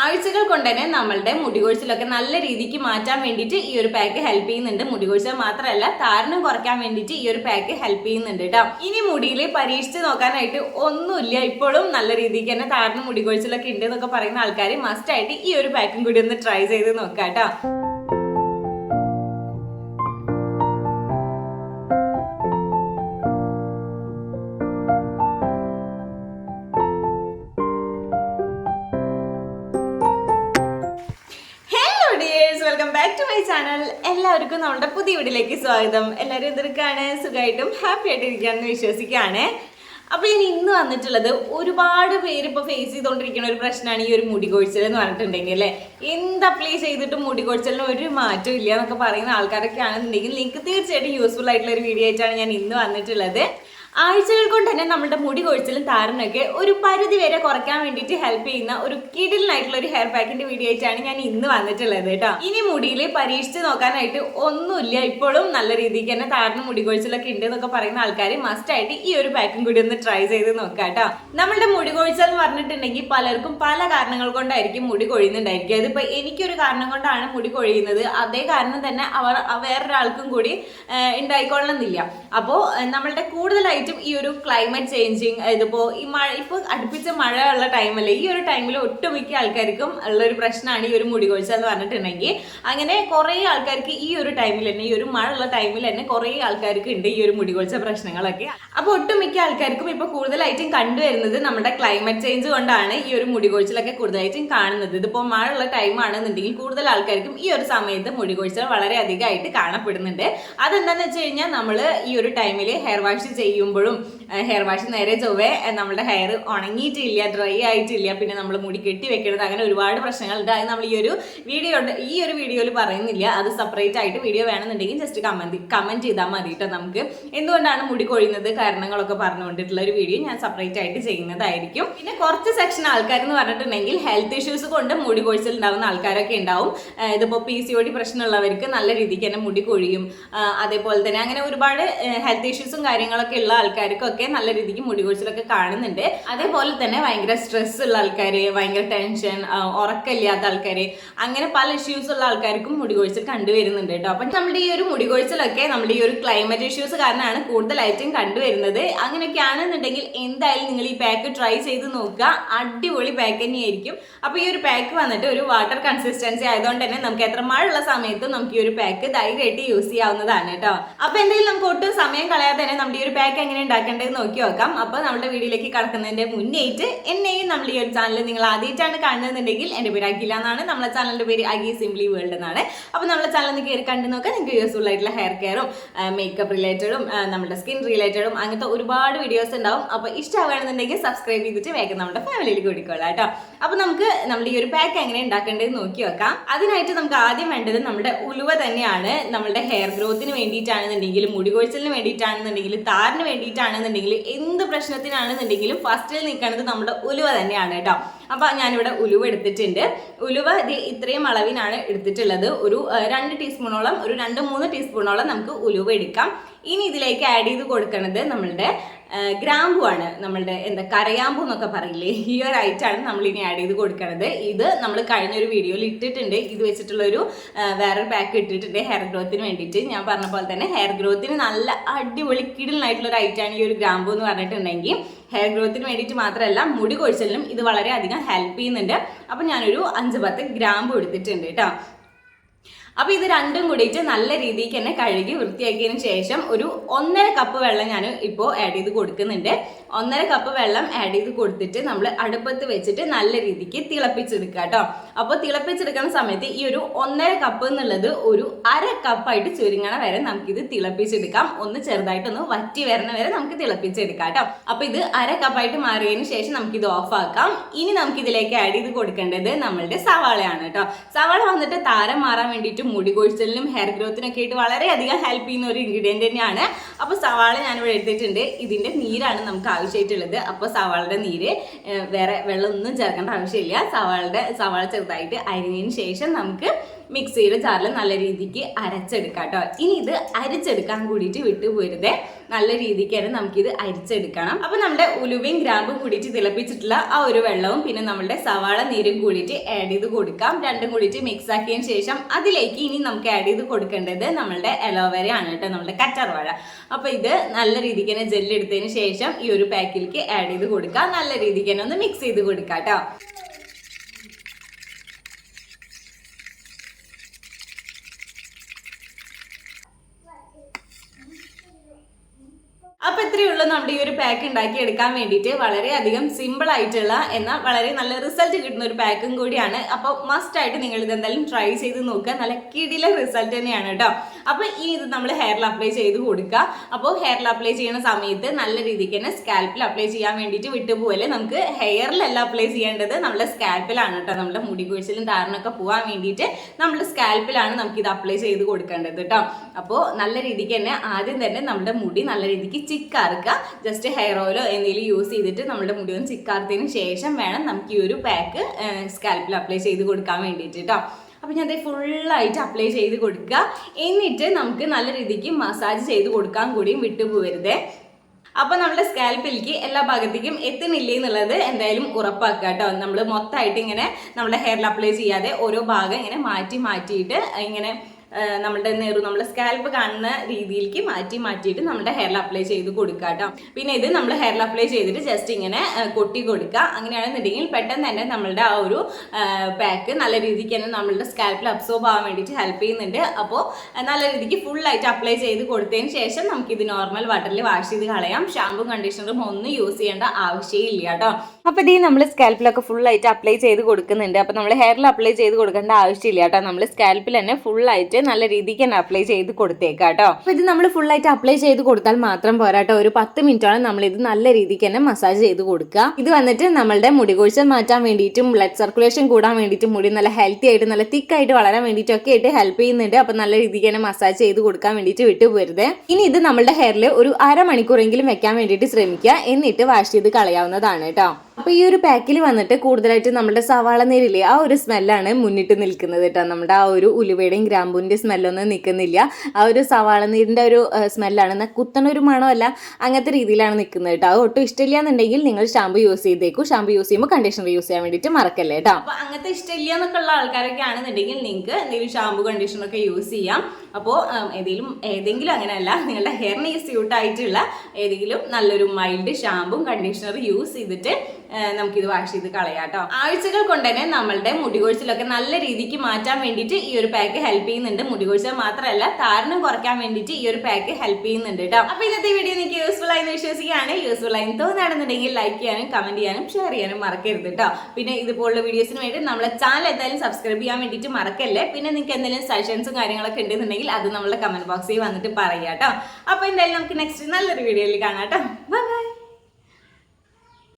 ആഴ്ചകൾ കൊണ്ട് തന്നെ നമ്മളുടെ മുടികൊഴിച്ചിലൊക്കെ നല്ല രീതിക്ക് മാറ്റാൻ വേണ്ടിയിട്ട് ഈ ഒരു പാക്ക് ഹെൽപ്പ് ചെയ്യുന്നുണ്ട്. മുടി കൊഴിച്ചിൽ മാത്രമല്ല താരനും കുറയ്ക്കാൻ വേണ്ടിയിട്ട് ഈ ഒരു പാക്ക് ഹെൽപ്പ് ചെയ്യുന്നുണ്ട് കേട്ടോ ഇനി മുടിയിൽ പരീക്ഷിച്ച് നോക്കാനായിട്ട് ഒന്നുമില്ല. ഇപ്പോഴും നല്ല രീതിക്ക് തന്നെ താരനും മുടികൊഴിച്ചിലൊക്കെ ഉണ്ട് എന്നൊക്കെ പറയുന്ന ആൾക്കാർ മസ്റ്റായിട്ട് ഈ ഒരു പാക്കും കൂടി ഒന്ന് ട്രൈ ചെയ്ത് നോക്കാം കേട്ടോ welcome back to my channel എല്ലാവർക്കും നമ്മുടെ പുതിയ വീഡിയോയിലേക്ക് സ്വാഗതം. എല്ലാവരും എന്തൊക്കെയാണ് സുഖമായിട്ടും ഹാപ്പി ആയിട്ട് ഇരിക്കുകയാണെന്ന് വിശ്വസിക്കുകയാണ്. അപ്പോൾ ഞാൻ ഇന്ന് വന്നിട്ടുള്ളത് ഒരുപാട് പേര് ഇപ്പോൾ ഫേസ് ചെയ്തുകൊണ്ടിരിക്കുന്ന ഒരു പ്രശ്നമാണ് ഈ ഒരു മുടി കൊഴിച്ചൽ എന്ന് പറഞ്ഞിട്ടുണ്ടെങ്കിൽ അല്ലേ? എന്ത് അപ്ലൈ ചെയ്തിട്ട് മുടി കൊഴിച്ചലിന് ഒരു മാറ്റം ഇല്ല എന്നൊക്കെ പറയുന്ന ആൾക്കാരൊക്കെ ആണെന്നുണ്ടെങ്കിൽ നിങ്ങൾക്ക് തീർച്ചയായിട്ടും യൂസ്ഫുൾ ആയിട്ടുള്ള ഒരു വീഡിയോ ആയിട്ടാണ് ഞാൻ ഇന്ന് വന്നിട്ടുള്ളത്. ആഴ്ചകൾ കൊണ്ട് തന്നെ നമ്മുടെ മുടി കൊഴിച്ചിലും താരനൊക്കെ ഒരു പരിധി വരെ കുറയ്ക്കാൻ വേണ്ടിയിട്ട് ഹെൽപ്പ് ചെയ്യുന്ന ഒരു കിടിലിനായിട്ടുള്ള ഒരു ഹെയർ പാക്കിന്റെ വീഡിയോ ആയിട്ടാണ് ഞാൻ ഇന്ന് വന്നിട്ടുള്ളത് കേട്ടോ. ഇനി മുടിയിൽ പരീക്ഷിച്ച് നോക്കാനായിട്ട് ഒന്നുമില്ല. ഇപ്പോഴും നല്ല രീതിക്ക് തന്നെ താരന് മുടി കൊഴിച്ചിലൊക്കെ ഉണ്ട് എന്നൊക്കെ പറയുന്ന ആൾക്കാർ മസ്റ്റ് ആയിട്ട് ഈ ഒരു പാക്കും കൂടി ഒന്ന് ട്രൈ ചെയ്ത് നോക്കാം കേട്ടോ. നമ്മളുടെ മുടി കൊഴിച്ചൽ എന്ന് പറഞ്ഞിട്ടുണ്ടെങ്കിൽ പലർക്കും പല കാരണങ്ങൾ കൊണ്ടായിരിക്കും മുടി കൊഴിയുന്നുണ്ടായിരിക്കും അതിപ്പോ എനിക്കൊരു കാരണം കൊണ്ടാണ് മുടി കൊഴിയുന്നത്. അതേ കാരണം തന്നെ അവർ വേറൊരാൾക്കും കൂടി ഉണ്ടായിക്കൊള്ളുന്നില്ല അപ്പോൾ നമ്മളുടെ കൂടുതലായിട്ടും ഈ ഒരു ക്ലൈമറ്റ് ചേഞ്ചിങ് ഇതിപ്പോ ഈ മഴ ഇപ്പോൾ അടുപ്പിച്ച മഴ ഉള്ള ടൈമല്ലേ ഈ ഒരു ടൈമിൽ ഒട്ടുമിക്ക ആൾക്കാർക്കും ഉള്ള ഒരു പ്രശ്നമാണ് ഈ ഒരു മുടി കൊഴിച്ച എന്ന് പറഞ്ഞിട്ടുണ്ടെങ്കിൽ. അങ്ങനെ കുറേ ആൾക്കാർക്ക് ഈ ഒരു ടൈമിൽ തന്നെ ഈ ഒരു മഴ ഉള്ള ടൈമിൽ തന്നെ കുറേ ആൾക്കാർക്ക് ഉണ്ട് ഈ ഒരു മുടി കൊഴിച്ച പ്രശ്നങ്ങളൊക്കെ. അപ്പോൾ ഒട്ടുമിക്ക ആൾക്കാർക്കും ഇപ്പോൾ കൂടുതലായിട്ടും കണ്ടുവരുന്നത് നമ്മുടെ ക്ലൈമറ്റ് ചേഞ്ച് കൊണ്ടാണ് ഈ ഒരു മുടി കൊഴിച്ചിലൊക്കെ കൂടുതലായിട്ടും കാണുന്നത്. ഇതിപ്പോൾ മഴ ഉള്ള ടൈം ആണെന്നുണ്ടെങ്കിൽ കൂടുതൽ ആൾക്കാർക്കും ഈ ഒരു സമയത്ത് മുടി കൊഴിച്ചൽ വളരെ അധികമായിട്ട് കാണപ്പെടുന്നുണ്ട്. അതെന്താന്ന് വെച്ച് കഴിഞ്ഞാൽ നമ്മൾ ഈ ഒരു ടൈമിൽ ഹെയർ വാഷ് ചെയ്യുമ്പോഴും ഹെയർ വാഷ് നേരെ ചൊവ്വേ നമ്മുടെ ഹെയർ ഉണങ്ങിയിട്ടില്ല ഡ്രൈ ആയിട്ടില്ല പിന്നെ നമ്മൾ മുടി കെട്ടി വെക്കരുത് അങ്ങനെ ഒരുപാട് പ്രശ്നങ്ങൾ ഉണ്ട്. അത് നമ്മൾ ഈ ഒരു വീഡിയോ ഈ ഒരു വീഡിയോയിൽ പറയുന്നില്ല. അത് സെപ്പറേറ്റ് ആയിട്ട് വീഡിയോ വേണമെന്നുണ്ടെങ്കിൽ ജസ്റ്റ് കമന്റ് കമന്റ് ചെയ്താൽ മതി കേട്ടോ നമുക്ക്. എന്തുകൊണ്ടാണ് മുടി കൊഴിയുന്നത്? കാരണങ്ങളൊക്കെ പറഞ്ഞുകൊണ്ടിട്ടുള്ള ഒരു വീഡിയോ ഞാൻ സെപ്പറേറ്റ് ആയിട്ട് ചെയ്യുന്നതായിരിക്കും. പിന്നെ കുറച്ച് സെക്ഷൻ ആൾക്കാർ എന്ന് പറഞ്ഞിട്ടുണ്ടെങ്കിൽ ഹെൽത്ത് ഇഷ്യൂസ് കൊണ്ട് മുടി കൊഴിച്ചിൽ ഉണ്ടാകുന്ന ആൾക്കാരൊക്കെ ഉണ്ടാവും. ഇതിപ്പോൾ ഇതിപ്പോ പി സി ഒ ഡി പ്രശ്നമുള്ളവർക്ക് നല്ല രീതിക്ക് തന്നെ മുടി കൊഴിയും. അതേപോലെ തന്നെ അങ്ങനെ ഒരുപാട് ഹെൽത്ത് ഇഷ്യൂസും കാര്യങ്ങളൊക്കെ ഉള്ള ആൾക്കാർക്കൊക്കെ നല്ല രീതിക്ക് മുടി കൊഴിച്ചിലൊക്കെ കാണുന്നുണ്ട്. അതേപോലെ തന്നെ ഭയങ്കര സ്ട്രെസ് ഉള്ള ആൾക്കാർ ഭയങ്കര ടെൻഷൻ ഉറക്കമില്ലാത്ത ആൾക്കാർ അങ്ങനെ പല ഇഷ്യൂസ് ഉള്ള ആൾക്കാർക്കും മുടി കൊഴിച്ചിൽ കണ്ടുവരുന്നുണ്ട് കേട്ടോ. അപ്പം നമ്മുടെ ഈ ഒരു മുടി കൊഴിച്ചിലൊക്കെ നമ്മുടെ ഈ ഒരു ക്ലൈമറ്റ് ഇഷ്യൂസ് കാരണമാണ് കൂടുതലായിട്ടും കണ്ടുവരുന്നത് അങ്ങനെയൊക്കെ ആണെന്നുണ്ടെങ്കിൽ എന്തായാലും നിങ്ങൾ ഈ പാക്ക് ട്രൈ ചെയ്ത് നോക്കുക. അടിപൊളി പാക്ക് തന്നെയായിരിക്കും. അപ്പോൾ ഈ ഒരു പാക്ക് വന്നിട്ട് ഒരു വാട്ടർ കൺസിസ്റ്റൻസി ആയതുകൊണ്ട് തന്നെ നമുക്ക് എത്ര മഴയുള്ള സമയത്തും നമുക്ക് ഈ ഒരു പാക്ക് ധൈര്യമായിട്ട് യൂസ് ചെയ്യാവുന്നതാണ് കേട്ടോ. അപ്പോൾ എന്തായാലും നമുക്ക് ഒട്ടും സമയം കളയാതെ തന്നെ നമ്മുടെ ഈ ഒരു പാക്ക് ഉണ്ടാക്കേണ്ടത് നോക്കി നോക്കാം. അപ്പോൾ നമ്മുടെ വീഡിയോയിലേക്ക് കടക്കുന്നതിന്റെ മുന്നേറ്റ് എന്നെയും നമ്മൾ ഈ ഒരു ചാനൽ നിങ്ങൾ ആദ്യമായിട്ടാണ് കാണുന്നതെന്നുണ്ടെങ്കിൽ എന്റെ പേര് അഖില എന്നാണ്. നമ്മളെ ചാനലിന്റെ പേര് അഗി സിംപ്ലി വേൾഡ് എന്നാണ്. അപ്പോൾ നമ്മളെ ചാനലിൽ കയറി കണ്ടു നോക്കാം. നിങ്ങൾക്ക് യൂസ്ഫുൾ ആയിട്ടുള്ള ഹെയർ കെയറും മേക്കപ്പ് റിലേറ്റഡും നമ്മുടെ സ്കിൻ റിലേറ്റഡും അങ്ങനത്തെ ഒരുപാട് വീഡിയോസ് ഉണ്ടാവും. അപ്പോൾ ഇഷ്ടമാവുകയാണെന്നുണ്ടെങ്കിൽ സബ്സ്ക്രൈബ് ചെയ്തിട്ട് വേഗം നമ്മുടെ ഫാമിലിയിൽ കൂടിക്കൊള്ളാം കേട്ടോ. അപ്പോൾ നമുക്ക് നമ്മുടെ ഈ ഒരു പാക്ക് എങ്ങനെ ഉണ്ടാക്കേണ്ടത് നോക്കി വെക്കാം. അതിനായിട്ട് നമുക്ക് ആദ്യം വേണ്ടത് നമ്മുടെ ഉലുവ തന്നെയാണ്. നമ്മുടെ ഹെയർ ഗ്രോത്തിന് വേണ്ടിയിട്ടാണെന്നുണ്ടെങ്കിലും മുടി കൊഴിച്ചിലിന് വേണ്ടിയിട്ടാണെന്നുണ്ടെങ്കിലും താരന് വേണ്ടിയിട്ടാണെന്നുണ്ടെങ്കിലും എന്ത് പ്രശ്നത്തിനാണെന്നുണ്ടെങ്കിലും ഫസ്റ്റിൽ നിൽക്കുന്നത് നമ്മുടെ ഉലുവ തന്നെയാണ് കേട്ടോ. അപ്പോൾ ഞാനിവിടെ ഉലുവ എടുത്തിട്ടുണ്ട്. ഉലുവ ഇത് ഇത്രയും അളവിനാണ് എടുത്തിട്ടുള്ളത്. ഒരു രണ്ട് ടീസ്പൂണോളം ഒരു രണ്ട് മൂന്ന് ടീസ്പൂണോളം നമുക്ക് ഉലുവ എടുക്കാം. ഇനി ഇതിലേക്ക് ആഡ് ചെയ്ത് കൊടുക്കുന്നത് നമ്മളുടെ ഗ്രാമ്പു ആണ്. നമ്മളുടെ എന്താ കരയാമ്പു എന്നൊക്കെ പറയില്ലേ? ഈ ഒരു ഐറ്റാണ് നമ്മൾ ഇനി ആഡ് ചെയ്ത് കൊടുക്കുന്നത് ഇത് നമ്മൾ കഴിഞ്ഞ ഒരു വീഡിയോയിൽ ഇട്ടിട്ടുണ്ട്. ഇത് വെച്ചിട്ടുള്ളൊരു വേറൊരു പാക്ക് ഇട്ടിട്ടുണ്ട്. ഹെയർ ഗ്രോത്തിന് വേണ്ടിയിട്ട്. ഞാൻ പറഞ്ഞ പോലെ തന്നെ ഹെയർ ഗ്രോത്തിന് നല്ല അടിപൊളി കിടിലായിട്ടുള്ള ഒരു ഐറ്റാണ് ഈ ഒരു ഗ്രാമ്പു എന്ന് പറഞ്ഞിട്ടുണ്ടെങ്കിൽ. ഹെയർ ഗ്രോത്തിന് വേണ്ടിയിട്ട് മാത്രമല്ല മുടി കൊഴിച്ചലിനും ഇത് വളരെയധികം ഹെൽപ്പ് ചെയ്യുന്നുണ്ട്. അപ്പം ഞാനൊരു അഞ്ച് പത്ത് ഗ്രാമ്പ് എടുത്തിട്ടുണ്ട് കേട്ടോ അപ്പോൾ ഇത് രണ്ടും കൂടിയിട്ട് നല്ല രീതിക്ക് തന്നെ കഴുകി വൃത്തിയാക്കിയതിന് ശേഷം ഒരു ഒന്നര കപ്പ് വെള്ളം ഞാൻ ഇപ്പോൾ ആഡ് ചെയ്ത് കൊടുക്കുന്നുണ്ട്. ഒന്നര കപ്പ് വെള്ളം ആഡ് ചെയ്ത് കൊടുത്തിട്ട് നമ്മൾ അടുപ്പത്ത് വെച്ചിട്ട് നല്ല രീതിക്ക് തിളപ്പിച്ചെടുക്കുക കേട്ടോ അപ്പോൾ തിളപ്പിച്ചെടുക്കുന്ന സമയത്ത് ഈ ഒരു ഒന്നര കപ്പ് എന്നുള്ളത് ഒരു അര കപ്പായിട്ട് ചുരുങ്ങണ വരെ നമുക്കിത് തിളപ്പിച്ചെടുക്കാം. ഒന്ന് ചെറുതായിട്ടൊന്ന് വറ്റി വരണ വരെ നമുക്ക് തിളപ്പിച്ചെടുക്കാം കേട്ടോ. അപ്പോൾ ഇത് അര കപ്പായിട്ട് മാറിയതിന് ശേഷം നമുക്കിത് ഓഫ് ആക്കാം. ഇനി നമുക്ക് ഇതിലേക്ക് ആഡ് ചെയ്ത് കൊടുക്കേണ്ടത് നമ്മളുടെ സവാളയാണ് കേട്ടോ. സവാള വന്നിട്ട് താരം മാറാൻ വേണ്ടിയിട്ട് മുടി കൊഴിച്ചലിനും ഹെയർ ഗ്രോത്തിനൊക്കെ ആയിട്ട് വളരെയധികം ഹെൽപ്പ് ചെയ്യുന്ന ഒരു ഇൻഗ്രീഡിയന്റ് തന്നെയാണ്. അപ്പോൾ സവാള ഞാനിവിടെ എടുത്തിട്ടുണ്ട്. ഇതിന്റെ നീരാണ് നമുക്ക് ആവശ്യമായിട്ടുള്ളത്. അപ്പോൾ സവാളയുടെ നീര് വേറെ വേറെ വെള്ളമൊന്നും ചേർക്കേണ്ട ആവശ്യമില്ല. സവാളയുടെ സവാള ചെറുതായിട്ട് അരിഞ്ഞതിന് ശേഷം നമുക്ക് മിക്സിയുടെ ചാറിൽ നല്ല രീതിക്ക് അരച്ചെടുക്കാം കേട്ടോ ഇനി ഇത് അരിച്ചെടുക്കാൻ കൂടിയിട്ട് വിട്ടുപോരുതേ നല്ല രീതിക്ക് തന്നെ നമുക്കിത് അരിച്ചെടുക്കണം. അപ്പൊ നമ്മുടെ ഉലുവയും ഗ്രാമ്പും കൂടിയിട്ട് തിളപ്പിച്ചിട്ടുള്ള ആ ഒരു വെള്ളവും പിന്നെ നമ്മുടെ സവാള നീരും കൂടിയിട്ട് ആഡ് ചെയ്ത് കൊടുക്കാം. രണ്ടും കൂടിയിട്ട് മിക്സ് ആക്കിയതിന് ശേഷം അതിലേക്ക് ഇനി നമുക്ക് ആഡ് ചെയ്ത് കൊടുക്കേണ്ടത് നമ്മളുടെ അലോവേരയാണ് കേട്ടോ നമ്മുടെ കറ്റാർവാഴ അപ്പൊ ഇത് നല്ല രീതിക്ക് തന്നെ ജെല്ലെടുത്തതിന് ശേഷം ഈ ഒരു പാക്കിലേക്ക് ആഡ് ചെയ്ത് കൊടുക്കാം. നല്ല രീതിക്ക് തന്നെ ഒന്ന് മിക്സ് ചെയ്ത് കൊടുക്കാം കേട്ടോ അപ്പൊ ഇത്രയേ ഉള്ളൂ നമ്മുടെ ഈ ഒരു പാക്ക് ഉണ്ടാക്കി എടുക്കാൻ വേണ്ടിയിട്ട് വളരെ അധികം സിമ്പിൾ ആയിട്ടുള്ള എന്നാൽ വളരെ നല്ല റിസൾട്ട് കിട്ടുന്ന ഒരു പാക്കും കൂടിയാണ്. അപ്പോൾ മസ്റ്റ് ആയിട്ട് നിങ്ങൾ ഇത് എന്തായാലും ട്രൈ ചെയ്ത് നോക്കുക. നല്ല കിടില റിസൾട്ട് തന്നെയാണ് കേട്ടോ. അപ്പോൾ ഈ ഇത് നമ്മൾ ഹെയറിൽ അപ്ലൈ ചെയ്ത് കൊടുക്കുക അപ്പോൾ ഹെയറിൽ അപ്ലൈ ചെയ്യുന്ന സമയത്ത് നല്ല രീതിക്ക് തന്നെ സ്കാൽപ്പിൽ അപ്ലൈ ചെയ്യാൻ വേണ്ടിയിട്ട് വിട്ടുപോകല്ലേ നമുക്ക് ഹെയറിലല്ല അപ്ലൈ ചെയ്യേണ്ടത് നമ്മുടെ സ്കാൽപ്പിലാണ് കേട്ടോ നമ്മുടെ മുടി കുഴിച്ചിലും താരനൊക്കെ പോകാൻ വേണ്ടിയിട്ട് നമ്മുടെ സ്കാൽപ്പിലാണ് നമുക്ക് ഇത് അപ്ലൈ ചെയ്ത് കൊടുക്കേണ്ടത് കേട്ടോ അപ്പോൾ നല്ല രീതിക്ക് തന്നെ ആദ്യം തന്നെ നമ്മുടെ മുടി നല്ല രീതിക്ക് ചിക്കാർക്കുക ജസ്റ്റ് ഹെയർ ഓയിലോ എന്തെങ്കിലും യൂസ് ചെയ്തിട്ട് നമ്മുടെ മുടി ഒന്ന് ചിക്കാർത്തതിന് ശേഷം വേണം നമുക്ക് ഈ ഒരു പാക്ക് സ്കാൽപ്പിൽ അപ്ലൈ ചെയ്ത് കൊടുക്കാൻ വേണ്ടിയിട്ട് കേട്ടോ അപ്പോൾ ഞാൻ ഫുള്ളായിട്ട് അപ്ലൈ ചെയ്ത് കൊടുക്കുക. എന്നിട്ട് നമുക്ക് നല്ല രീതിക്ക് മസാജ് ചെയ്ത് കൊടുക്കാൻ കൂടിയും വിട്ടുപോകരുത്. അപ്പോൾ നമ്മുടെ സ്കാൽപ്പിലേക്ക് എല്ലാ ഭാഗത്തേക്കും എത്തുന്നില്ലേ എന്നുള്ളത് എന്തായാലും ഉറപ്പാക്കുക കേട്ടോ. നമ്മൾ മൊത്തമായിട്ട് ഇങ്ങനെ നമ്മുടെ ഹെയറിൽ അപ്ലൈ ചെയ്യാതെ ഓരോ ഭാഗം ഇങ്ങനെ മാറ്റി മാറ്റിയിട്ട് ഇങ്ങനെ നമ്മുടെ നെറു നമ്മുടെ സ്കാൽപ്പ് കാണുന്ന രീതിയിലേക്ക് മാറ്റി മാറ്റിയിട്ട് നമ്മുടെ ഹെയറിൽ അപ്ലൈ ചെയ്ത് കൊടുക്കുക കേട്ടോ പിന്നെ ഇത് നമ്മൾ ഹെയറിൽ അപ്ലൈ ചെയ്തിട്ട് ജസ്റ്റ് ഇങ്ങനെ കൊട്ടി കൊടുക്കുക അങ്ങനെയാണെന്നുണ്ടെങ്കിൽ പെട്ടെന്ന് തന്നെ നമ്മളുടെ ആ ഒരു പാക്ക് നല്ല രീതിക്ക് തന്നെ നമ്മളുടെ സ്കാൽപ്പിൽ അബ്സോർബ് ആവാൻ വേണ്ടിയിട്ട് ഹെൽപ്പ് ചെയ്യുന്നുണ്ട്. അപ്പോൾ നല്ല രീതിക്ക് ഫുള്ളായിട്ട് അപ്ലൈ ചെയ്ത് കൊടുത്തതിന് ശേഷം നമുക്കിത് നോർമൽ വാട്ടറിൽ വാഷ് ചെയ്ത് കളയാം. ഷാമ്പും കണ്ടീഷണറും ഒന്നും യൂസ് ചെയ്യേണ്ട ആവശ്യമില്ല കേട്ടോ അപ്പോൾ ഇത് നമ്മൾ സ്കാൽപ്പിലൊക്കെ ഫുള്ളായിട്ട് അപ്ലൈ ചെയ്ത് കൊടുക്കുന്നുണ്ട്. അപ്പോൾ നമ്മൾ ഹെയറിൽ അപ്ലൈ ചെയ്ത് കൊടുക്കേണ്ട ആവശ്യമില്ല കേട്ടോ നമ്മൾ സ്കാൽപ്പിൽ തന്നെ ഫുള്ളായിട്ട് നല്ല രീതിക്ക് തന്നെ അപ്ലൈ ചെയ്ത് കൊടുത്തേക്കാം കേട്ടോ അപ്പോൾ ഇത് നമ്മൾ ഫുള്ളായിട്ട് അപ്ലൈ ചെയ്ത് കൊടുത്താൽ മാത്രം പോരാട്ടോ ഒരു പത്ത് മിനിറ്റോളം നമ്മൾ ഇത് നല്ല രീതിക്ക് തന്നെ മസാജ് ചെയ്ത് കൊടുക്കുക ഇത് വന്നിട്ട് നമ്മളുടെ മുടി കൊഴിച്ചൽ മാറ്റാൻ വേണ്ടിയിട്ടും ബ്ലഡ് സർക്കുലേഷൻ കൂടാൻ വേണ്ടിയിട്ടും മുടി നല്ല ഹെൽത്തി ആയിട്ട് നല്ല തിക്ക് ആയിട്ട് വളരാൻ വേണ്ടിയിട്ടും ഒക്കെ ആയിട്ട് ഹെൽപ്പ് ചെയ്യുന്നുണ്ട്. അപ്പോൾ നല്ല രീതിക്ക് തന്നെ മസാജ് ചെയ്ത് കൊടുക്കാൻ വേണ്ടിയിട്ട് വിട്ടുപോരുത്. ഇനി ഇത് നമ്മുടെ ഹെയറിൽ ഒരു അരമണിക്കൂറെങ്കിലും വെക്കാൻ വേണ്ടിയിട്ട് ശ്രമിക്കുക എന്നിട്ട് വാഷ് ചെയ്ത് കളയാവുന്നതാണ് കേട്ടോ അപ്പൊ ഈ ഒരു പാക്കിൽ വന്നിട്ട് കൂടുതലായിട്ട് നമ്മുടെ സവാള നീരില്ലേ ആ ഒരു സ്മെല്ലാണ് മുന്നിട്ട് നിൽക്കുന്നത് കേട്ടോ നമ്മുടെ ആ ഒരു ഉലുവയുടെയും ഗ്രാമ്പൂവിന്റെ സ്മെല്ലൊന്നും നിൽക്കുന്നില്ല. ആ ഒരു സവാള നീരിന്റെ ഒരു സ്മെല്ലാണ് എന്നാൽ കുത്തണ ഒരു മണമല്ല അങ്ങനത്തെ രീതിയിലാണ് നിൽക്കുന്നത് കേട്ടോ അത് ഒട്ടും ഇഷ്ടമില്ല എന്നുണ്ടെങ്കിൽ നിങ്ങൾ ഷാമ്പു യൂസ് ചെയ്തേക്കും. ഷാമ്പു യൂസ് ചെയ്യുമ്പോൾ കണ്ടീഷണർ യൂസ് ചെയ്യാൻ വേണ്ടിയിട്ട് മറക്കല്ലേ കേട്ടോ അപ്പോൾ അങ്ങനത്തെ ഇഷ്ടമില്ല എന്നൊക്കെ ഉള്ള ആൾക്കാരൊക്കെ ആണെന്നുണ്ടെങ്കിൽ നിങ്ങൾക്ക് എന്തെങ്കിലും ഷാമ്പു കണ്ടീഷണറൊക്കെ യൂസ് ചെയ്യാം. അപ്പോൾ ഏതെങ്കിലും ഏതെങ്കിലും അങ്ങനെയല്ല നിങ്ങളുടെ ഹെയറിന് സ്യൂട്ട് ആയിട്ടുള്ള ഏതെങ്കിലും നല്ലൊരു മൈൽഡ് ഷാമ്പും കണ്ടീഷണർ യൂസ് ചെയ്തിട്ട് നമുക്കിത് വാഷ് ചെയ്ത് കളയാം കേട്ടോ ആഴ്ചകൾ കൊണ്ട് തന്നെ നമ്മളുടെ മുടികൊഴിച്ചിലൊക്കെ നല്ല രീതിക്ക് മാറ്റാൻ വേണ്ടിയിട്ട് ഈ ഒരു പാക്ക് ഹെൽപ്പ് ചെയ്യുന്നുണ്ട്. മുടി കൊഴിച്ചൽ മാത്രമല്ല താരനും കുറയ്ക്കാൻ വേണ്ടിയിട്ട് ഈ ഒരു പാക്ക് ഹെൽപ്പ് ചെയ്യുന്നുണ്ട് കേട്ടോ അപ്പോൾ ഇന്നത്തെ വീഡിയോ നിങ്ങൾക്ക് യൂസ്ഫുൾ ആയെന്ന് വിശ്വസിക്കുകയാണ് യൂസ്ഫുൾ ആയി തോന്നുകയാണെന്നുണ്ടെങ്കിൽ ലൈക്ക് ചെയ്യാനും കമന്റ് ചെയ്യാനും ഷെയർ ചെയ്യാനും മറക്കരുത് കേട്ടോ പിന്നെ ഇതുപോലുള്ള വീഡിയോസിന് വേണ്ടി നമ്മളെ ചാനൽ എന്തായാലും സബ്സ്ക്രൈബ് ചെയ്യാൻ വേണ്ടിയിട്ട് മറക്കല്ലേ? പിന്നെ നിങ്ങൾക്ക് എന്തെങ്കിലും സജഷൻസും കാര്യങ്ങളൊക്കെ ഉണ്ടെന്നുണ്ടെങ്കിൽ അത് നമ്മുടെ കമന്റ് ബോക്സിൽ വന്നിട്ട് പറയാം കേട്ടോ അപ്പോൾ എന്തായാലും നമുക്ക് നെക്സ്റ്റ് നല്ലൊരു വീഡിയോയിൽ കാണാം കേട്ടോ